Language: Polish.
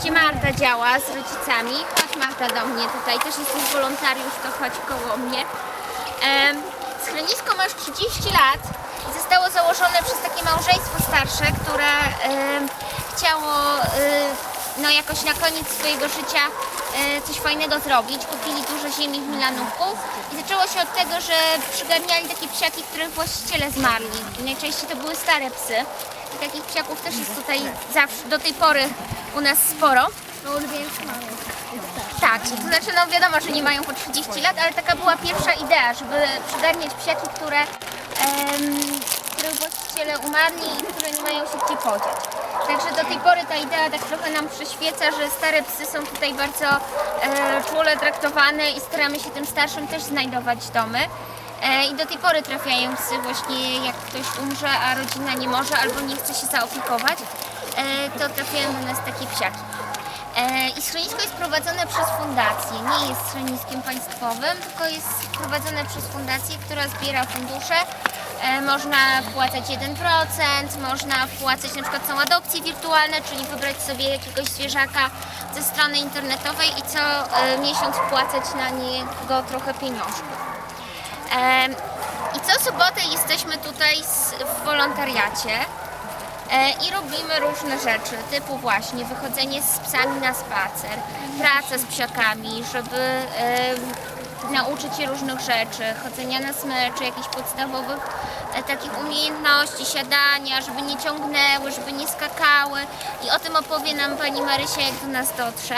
gdzie Marta działa z rodzicami. Chodź Marta do mnie tutaj, też jesteś wolontariusz, to chodź koło mnie. Schronisko masz 30 lat i zostało założone przez takie małżeństwo starsze, które chciało no jakoś na koniec swojego życia e, coś fajnego zrobić. Kupili dużo ziemi w Milanówku i zaczęło się od tego, że przygarniali takie psiaki, których właściciele zmarli. I najczęściej to były stare psy. I takich psiaków też jest tutaj zawsze, do tej pory u nas sporo. No ulubieńcy mamy. Tak, to znaczy no wiadomo, że nie mają po 30 lat, ale taka była pierwsza idea, żeby przygarniać psiaki, które, em, których właściciele umarli i które nie mają się gdzie podziać. Także do tej pory ta idea tak trochę nam przyświeca, że stare psy są tutaj bardzo e, czule traktowane i staramy się tym starszym też znajdować domy. E, I do tej pory trafiają psy właśnie jak ktoś umrze, a rodzina nie może albo nie chce się zaopiekować, e, to trafiają do nas takie psiaki. E, I schronisko jest prowadzone przez fundację. Nie jest schroniskiem państwowym, tylko jest prowadzone przez fundację, która zbiera fundusze. E, Można wpłacać 1%, można wpłacać na przykład są adopcje wirtualne, czyli wybrać sobie jakiegoś zwierzaka ze strony internetowej i co e, miesiąc wpłacać na niego trochę pieniążków. Em, I co sobotę jesteśmy tutaj w wolontariacie e, i robimy różne rzeczy, typu właśnie wychodzenie z psami na spacer, praca z psiakami, żeby nauczyć się różnych rzeczy, chodzenia na smyczy, jakichś podstawowych e, takich umiejętności, siadania, żeby nie ciągnęły, żeby nie skakały i o tym opowie nam pani Marysia, jak do nas dotrze.